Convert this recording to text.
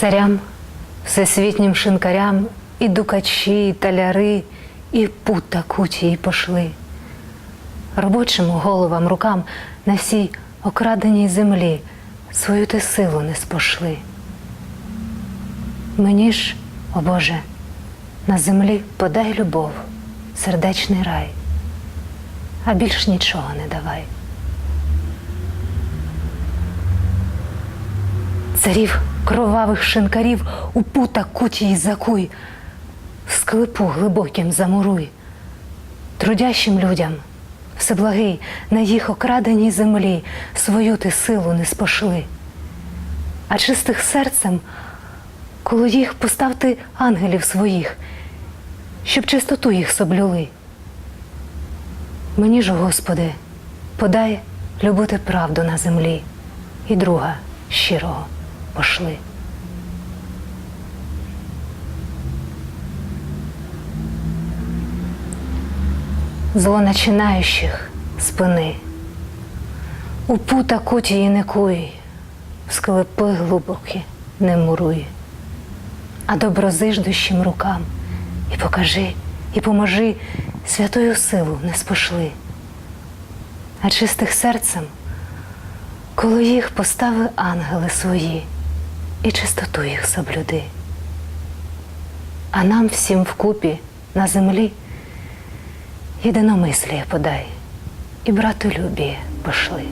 Царям, всесвітнім шинкарям, і дукачі, і таляри, і пута кутії пошли. Робочим головам, рукам на всій окраденій землі свою ти силу не спошли. Мені ж, о Боже, на землі подай любов, сердечний рай, а більш нічого не давай. Царів кровавих шинкарів у пута кутії закуй, в склепу глибоким замуруй, трудящим людям, всеблагий, на їх окраденій землі свою ти силу не спошли, а чистих серцем коло їх постав ти ангелів своїх, щоб чистоту їх соблюли. Мені ж, Господи, подай любити правду на землі і друга щирого пошли. Зло начинаючих спини, у пута кутії не куй, в склепи глибокі не муруй, а доброзиждущим рукам і покажи, і поможи святою силу не спошли, а чистих серцем коло їх постави ангели свої і чистоту їх соблюди. А нам всім вкупі на землі єдиномисліє подай і братолюбіє пошли.